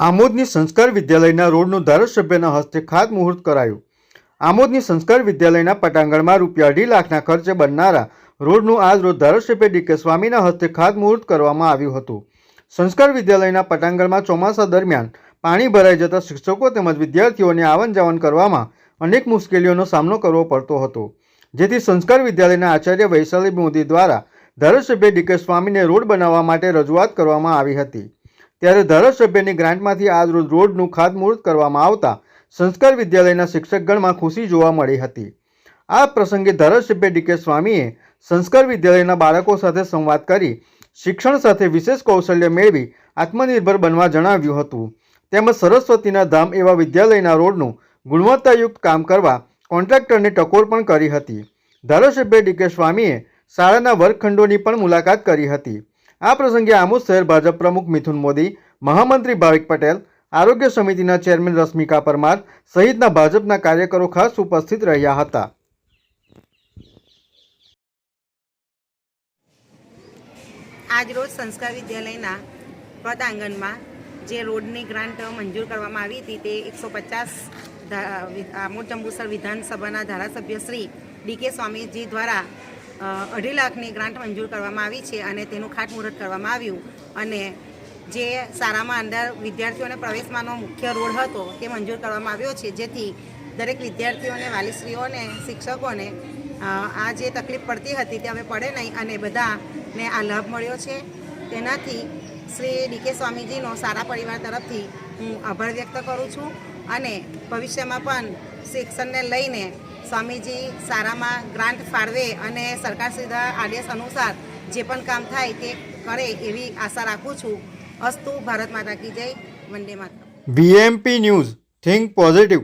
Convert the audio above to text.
આમોદની સંસ્કાર વિદ્યાલયના રોડનું ધારાસભ્યના હસ્તે ખાતમુહૂર્ત કરાયું. આમોદની સંસ્કાર વિદ્યાલયના પટાંગણમાં રૂપિયા અઢી લાખના ખર્ચે બનનારા રોડનું આજ રોજ ધારાસભ્ય ડીકે સ્વામીના હસ્તે ખાતમુહૂર્ત કરવામાં આવ્યું હતું. સંસ્કાર વિદ્યાલયના પટાંગણમાં ચોમાસા દરમિયાન પાણી ભરાઈ જતા શિક્ષકો તેમજ વિદ્યાર્થીઓને આવન જાવન કરવામાં અનેક મુશ્કેલીઓનો સામનો કરવો પડતો હતો. જેથી સંસ્કાર વિદ્યાલયના આચાર્ય વૈશાલી મોદી દ્વારા ધારાસભ્ય ડીકે સ્વામીને રોડ બનાવવા માટે રજૂઆત કરવામાં આવી હતી. ત્યારે ધારાસભ્યની ગ્રાન્ટમાંથી આજ રોડનું ખાતમુહૂર્ત કરવામાં આવતા સંસ્કાર વિદ્યાલયના શિક્ષકગણમાં ખુશી જોવા મળી હતી. આ પ્રસંગે ધારાસભ્ય ડીકે સ્વામીએ સંસ્કાર વિદ્યાલયના બાળકો સાથે સંવાદ કરી શિક્ષણ સાથે વિશેષ કૌશલ્ય મેળવી આત્મનિર્ભર બનવા જણાવ્યું હતું. તેમજ સરસ્વતીના ધામ એવા વિદ્યાલયના રોડનું ગુણવત્તાયુક્ત કામ કરવા કોન્ટ્રાક્ટરને ટકોર પણ કરી હતી. ધારાસભ્ય ડીકે સ્વામીએ શાળાના વર્ગખંડોની પણ મુલાકાત કરી હતી. આ પ્રસંગે આમોદ શહેર ભાજપ પ્રમુખ મિથુન મોદી, મહામંત્રી ભાવિક પટેલ, આરોગ્ય સમિતિના ચેરમેન રશ્મિકા પરમાર સહિતના ભાજપના કાર્યકરો ખાસ ઉપસ્થિત રહ્યા હતા. આજરોજ સંસ્કાર વિદ્યાલયના પદાંગણમાં જે રોડની ગ્રાન્ટ મંજૂર કરવામાં આવી હતી તે એકસો પચાસ આમોદ જંબુસર વિધાનસભાના ધારાસભ્ય શ્રી ડીકે સ્વામીજી દ્વારા અઢી લાખની ગ્રાન્ટ મંજૂર કરવામાં આવી છે અને તેનું ખાતમુહૂર્ત કરવામાં આવ્યું. અને જે શાળામાં અંદર વિદ્યાર્થીઓને પ્રવેશમાંનો મુખ્ય રોડ હતો તે મંજૂર કરવામાં આવ્યો છે. જેથી દરેક વિદ્યાર્થીઓને, વાલીશ્રીઓને, શિક્ષકોને આ જે તકલીફ પડતી હતી તે હવે પડે નહીં અને બધાને આ લાભ મળ્યો છે. તેનાથી શ્રી ડીકે સ્વામીજીનો સારા પરિવાર તરફથી હું આભાર વ્યક્ત કરું છું અને ભવિષ્યમાં પણ શિક્ષણને લઈને સ્વામીજી સારામાં ગ્રાન્ટ ફાળવે અને સરકાર સીધા આદેશ અનુસાર જે પણ કામ થાય તે કરે એવી આશા રાખું છું. અસ્તુ ભારત માતા કી જય. વંદે માતા બીએમપી ન્યૂઝ. Think positive.